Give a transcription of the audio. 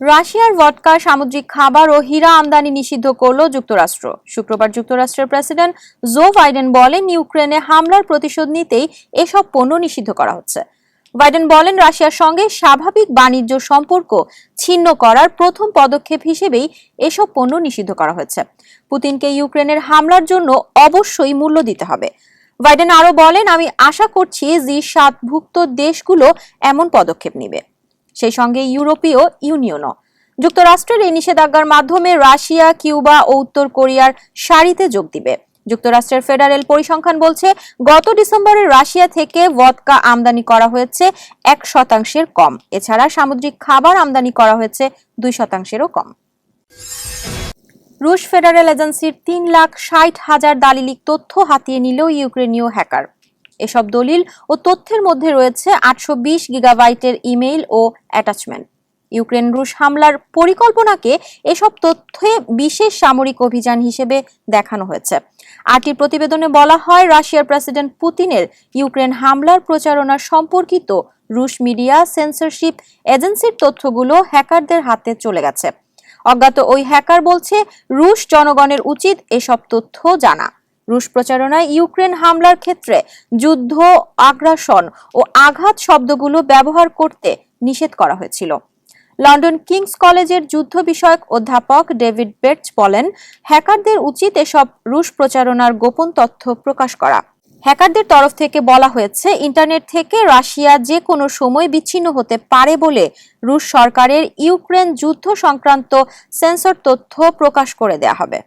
রাশিয়ার ভটকা, সামুদ্রিক খাবার ও হীরা আমদানি নিষিদ্ধ করল যুক্তরাষ্ট্র। শুক্রবার যুক্তরাষ্ট্রের প্রেসিডেন্ট জো বাইডেন বলেন, ইউক্রেনে হামলার প্রতিশোধ নিতেই এসব পণ্য নিষিদ্ধ করা হচ্ছে। বাইডেন বলেন, রাশিয়ার সঙ্গে স্বাভাবিক বাণিজ্য সম্পর্ক ছিন্ন করার প্রথম পদক্ষেপ হিসেবেই এসব পণ্য নিষিদ্ধ করা হয়েছে। পুতিনকে ইউক্রেনের হামলার জন্য অবশ্যই মূল্য দিতে হবে। বাইডেন আরও বলেন, আমি আশা করছি জি সাতভুক্ত দেশগুলো এমন পদক্ষেপ নেবে। সেই সঙ্গে ইউরোপীয় ইউনিয়নও। যুক্তরাষ্ট্রের এই নিষেধাজ্ঞার মাধ্যমে রাশিয়া, কিউবা ও উত্তর কোরিয়ার সারিতে যোগ দিবে। যুক্তরাষ্ট্রের ফেডারেল পরিসংখ্যান বলছে, গত ডিসেম্বরে রাশিয়া থেকে ভদকা আমদানি করা হয়েছে এক শতাংশের কম। এছাড়া সামুদ্রিক খাবার আমদানি করা হয়েছে দুই শতাংশেরও কম। রুশ ফেডারেল এজেন্সির তিন লাখ ষাট হাজার দালিলিক তথ্য হাতিয়ে নিল ইউক্রেনীয় হ্যাকার। এসব দলিল ও তথ্যের মধ্যে রয়েছে আটশো বিশ গিগাবাইটের ইমেইল ও অ্যাটাচমেন্ট। ইউক্রেন রুশ হামলার পরিকল্পনাকে এসব তথ্যে বিশেষ সামরিক অভিযান হিসেবে দেখানো হয়েছে। আরটির প্রতিবেদনে বলা হয়, রাশিয়ার প্রেসিডেন্ট পুতিনের ইউক্রেন হামলার প্রচারণা সম্পর্কিত রুশ মিডিয়া সেন্সরশিপ এজেন্সির তথ্যগুলো হ্যাকারদের হাতে চলে গেছে। অজ্ঞাত ওই হ্যাকার বলছে, রুশ জনগণের উচিত এসব তথ্য জানা। রুশ প্রচারণায় ইউক্রেন হামলার ক্ষেত্রে যুদ্ধ, আগ্রাসন ও আঘাত শব্দগুলো ব্যবহার করতে নিষেধ করা হয়েছিল। লন্ডন কিংস কলেজের যুদ্ধ বিষয়ক অধ্যাপক ডেভিড বেটস বলেন, হ্যাকারদের উচিত এসব রুশ প্রচারণার গোপন তথ্য প্রকাশ করা। হ্যাকারদের তরফ থেকে বলা হয়েছে, ইন্টারনেট থেকে রাশিয়া যে কোনো সময় বিচ্ছিন্ন হতে পারে বলে রুশ সরকারের ইউক্রেন যুদ্ধ সংক্রান্ত সেন্সর তথ্য প্রকাশ করে দেয়া হবে।